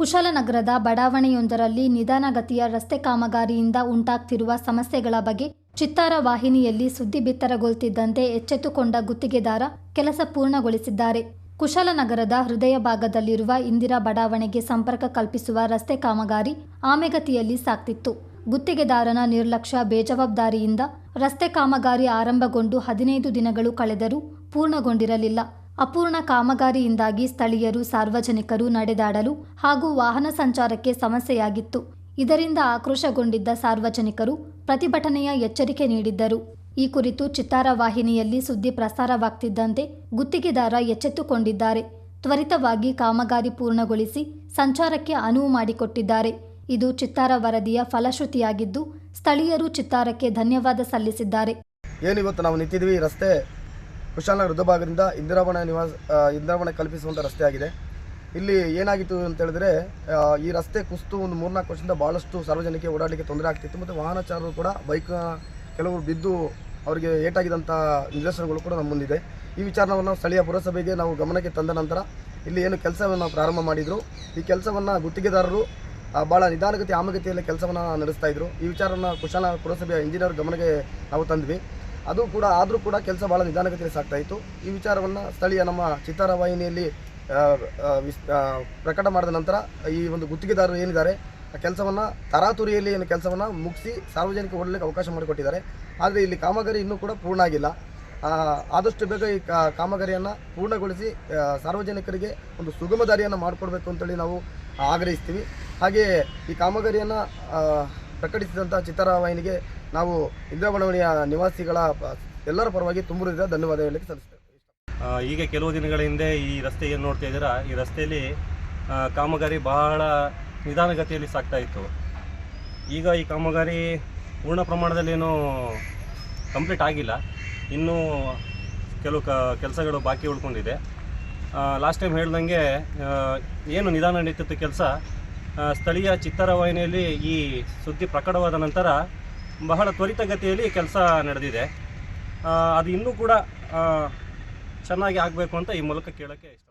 ಕುಶಾಲನಗರದ ಬಡಾವಣೆಯೊಂದರಲ್ಲಿ ನಿಧಾನಗತಿಯ ರಸ್ತೆ ಕಾಮಗಾರಿಯಿಂದ ಉಂಟಾಗ್ತಿರುವ ಸಮಸ್ಯೆಗಳ ಬಗ್ಗೆ ಚಿತ್ತಾರ ವಾಹಿನಿಯಲ್ಲಿ ಸುದ್ದಿ ಬಿತ್ತರಗೊಳ್ತಿದ್ದಂತೆ ಎಚ್ಚೆತ್ತುಕೊಂಡ ಗುತ್ತಿಗೆದಾರ ಕೆಲಸ ಪೂರ್ಣಗೊಳಿಸಿದ್ದಾರೆ. ಕುಶಾಲನಗರದ ಹೃದಯ ಭಾಗದಲ್ಲಿರುವ ಇಂದಿರಾ ಬಡಾವಣೆಗೆ ಸಂಪರ್ಕ ಕಲ್ಪಿಸುವ ರಸ್ತೆ ಕಾಮಗಾರಿ ಆಮೆಗತಿಯಲ್ಲಿ ಸಾಕ್ತಿತ್ತು. ಗುತ್ತಿಗೆದಾರನ ನಿರ್ಲಕ್ಷ್ಯ ಬೇಜವಾಬ್ದಾರಿಯಿಂದ ರಸ್ತೆ ಕಾಮಗಾರಿ ಆರಂಭಗೊಂಡು ಹದಿನೈದು ದಿನಗಳು ಕಳೆದರೂ ಪೂರ್ಣಗೊಂಡಿರಲಿಲ್ಲ. ಅಪೂರ್ಣ ಕಾಮಗಾರಿಯಿಂದಾಗಿ ಸ್ಥಳೀಯರು, ಸಾರ್ವಜನಿಕರು ನಡೆದಾಡಲು ಹಾಗೂ ವಾಹನ ಸಂಚಾರಕ್ಕೆ ಸಮಸ್ಯೆಯಾಗಿತ್ತು. ಇದರಿಂದ ಆಕ್ರೋಶಗೊಂಡಿದ್ದ ಸಾರ್ವಜನಿಕರು ಪ್ರತಿಭಟನೆಯ ಎಚ್ಚರಿಕೆ ನೀಡಿದ್ದರು. ಈ ಕುರಿತು ಚಿತ್ತಾರ ವಾಹಿನಿಯಲ್ಲಿ ಸುದ್ದಿ ಪ್ರಸಾರವಾಗ್ತಿದ್ದಂತೆ ಗುತ್ತಿಗೆದಾರ ಎಚ್ಚೆತ್ತುಕೊಂಡಿದ್ದಾರೆ. ತ್ವರಿತವಾಗಿ ಕಾಮಗಾರಿ ಪೂರ್ಣಗೊಳಿಸಿ ಸಂಚಾರಕ್ಕೆ ಅನುವು ಮಾಡಿಕೊಟ್ಟಿದ್ದಾರೆ. ಇದು ಚಿತ್ತಾರ ವರದಿಯ ಫಲಶ್ರುತಿಯಾಗಿದ್ದು, ಸ್ಥಳೀಯರು ಚಿತ್ತಾರಕ್ಕೆ ಧನ್ಯವಾದ ಸಲ್ಲಿಸಿದ್ದಾರೆ. ಏನಿವತ್ತು ನಾವು ನಿಂತಿದ್ವಿ ರಸ್ತೆ? ಕುಶಾಲನಗರ ಹೃದಯಭಾಗದಿಂದ ಇಂದಿರಾವಣ ನಿವಾಸ ಇಂದಿರಾವಣ ಕಲ್ಪಿಸುವಂಥ ರಸ್ತೆ ಆಗಿದೆ. ಇಲ್ಲಿ ಏನಾಗಿತ್ತು ಅಂತ ಹೇಳಿದ್ರೆ ಈ ರಸ್ತೆ ಕುಸಿತು ಒಂದು ಮೂರ್ನಾಲ್ಕು ವರ್ಷದಿಂದ ಭಾಳಷ್ಟು ಸಾರ್ವಜನಿಕ ಓಡಾಡಲಿಕ್ಕೆ ತೊಂದರೆ ಆಗ್ತಿತ್ತು. ಮತ್ತು ವಾಹನಚಾರರು ಕೂಡ ಬೈಕ್ ಕೆಲವರು ಬಿದ್ದು ಅವರಿಗೆ ಏಟಾಗಿದ್ದಂಥ ನಿದರ್ಶನಗಳು ಕೂಡ ನಮ್ಮ ಮುಂದಿದೆ. ಈ ವಿಚಾರವನ್ನು ಸ್ಥಳೀಯ ಪುರಸಭೆಗೆ ನಾವು ಗಮನಕ್ಕೆ ತಂದ ನಂತರ ಇಲ್ಲಿ ಏನು ಕೆಲಸವನ್ನು ಪ್ರಾರಂಭ ಮಾಡಿದರು. ಈ ಕೆಲಸವನ್ನು ಗುತ್ತಿಗೆದಾರರು ಭಾಳ ನಿಧಾನಗತಿ ಆಮಗತಿಯಲ್ಲಿ ಕೆಲಸವನ್ನು ನಡೆಸ್ತಾ ಇದ್ರು. ಈ ವಿಚಾರವನ್ನು ಕುಶಾಲ ಪುರಸಭೆಯ ಇಂಜಿನಿಯರ್ ಗಮನಕ್ಕೆ ನಾವು ತಂದ್ವಿ. ಅದು ಕೂಡ, ಆದರೂ ಕೂಡ ಕೆಲಸ ಭಾಳ ನಿಧಾನಗತಿಯಲ್ಲಿ ಸಾಗ್ತಾಯಿತ್ತು ಈ ವಿಚಾರವನ್ನು ಸ್ಥಳೀಯ ನಮ್ಮ ಚಿತ್ತಾರ ವಾಹಿನಿಯಲ್ಲಿ ಪ್ರಕಟ ಮಾಡಿದ ನಂತರ ಈ ಒಂದು ಗುತ್ತಿಗೆದಾರರು ಏನಿದ್ದಾರೆ, ಆ ಕೆಲಸವನ್ನು ತರಾತುರಿಯಲ್ಲಿ ಏನು ಕೆಲಸವನ್ನು ಮುಗಿಸಿ ಸಾರ್ವಜನಿಕ ಓಡಲಿಕ್ಕೆ ಅವಕಾಶ ಮಾಡಿಕೊಟ್ಟಿದ್ದಾರೆ. ಆದರೆ ಇಲ್ಲಿ ಕಾಮಗಾರಿ ಇನ್ನೂ ಕೂಡ ಪೂರ್ಣ ಆಗಿಲ್ಲ. ಆದಷ್ಟು ಬೇಗ ಈ ಕಾಮಗಾರಿಯನ್ನು ಪೂರ್ಣಗೊಳಿಸಿ ಸಾರ್ವಜನಿಕರಿಗೆ ಒಂದು ಸುಗಮ ದಾರಿಯನ್ನು ಮಾಡಿಕೊಡ್ಬೇಕು ಅಂತೇಳಿ ನಾವು ಆಗ್ರಹಿಸ್ತೀವಿ. ಹಾಗೆಯೇ ಈ ಕಾಮಗಾರಿಯನ್ನು ಪ್ರಕಟಿಸಿದಂಥ ಚಿತ್ತಾರ ನಾವು ಇಂದಿರಾ ನಿವಾಸಿಗಳ, ಎಲ್ಲರ ಪರವಾಗಿ ತುಂಬುವುದಿದ ಧನ್ಯವಾದ ಸಲ್ಲಿಸ್ತೇವೆ. ಈಗ ಕೆಲವು ದಿನಗಳ ಹಿಂದೆ ಈ ರಸ್ತೆ ಏನು ನೋಡ್ತಾ ಇದ್ದೀರಾ, ಈ ರಸ್ತೆಯಲ್ಲಿ ಕಾಮಗಾರಿ ಬಹಳ ನಿಧಾನಗತಿಯಲ್ಲಿ ಸಾಗ್ತಾ ಇತ್ತು. ಈಗ ಈ ಕಾಮಗಾರಿ ಪೂರ್ಣ ಪ್ರಮಾಣದಲ್ಲೇನೂ ಕಂಪ್ಲೀಟ್ ಆಗಿಲ್ಲ. ಇನ್ನೂ ಕೆಲವು ಕ, ಕೆಲಸಗಳು ಬಾಕಿ ಉಳ್ಕೊಂಡಿದೆ. ಲಾಸ್ಟ್ ಟೈಮ್ ಹೇಳ್ದಂಗೆ ಏನು ನಿಧಾನ ನಡೀತಿತ್ತು ಕೆಲಸ ಸ್ಥಳೀಯ ಚಿತ್ತರ ವಾಹಿನಿಯಲ್ಲಿ ಈ ಸುದ್ದಿ ಪ್ರಕಟವಾದ ನಂತರ ಬಹಳ ತ್ವರಿತಗತಿಯಲ್ಲಿ ಕೆಲಸ ನಡೆದಿದೆ. ಅದು ಇನ್ನೂ ಕೂಡ ಚೆನ್ನಾಗಿ ಆಗಬೇಕು ಅಂತ ಈ ಮೂಲಕ ಕೇಳೋಕ್ಕೆ ಇಷ್ಟ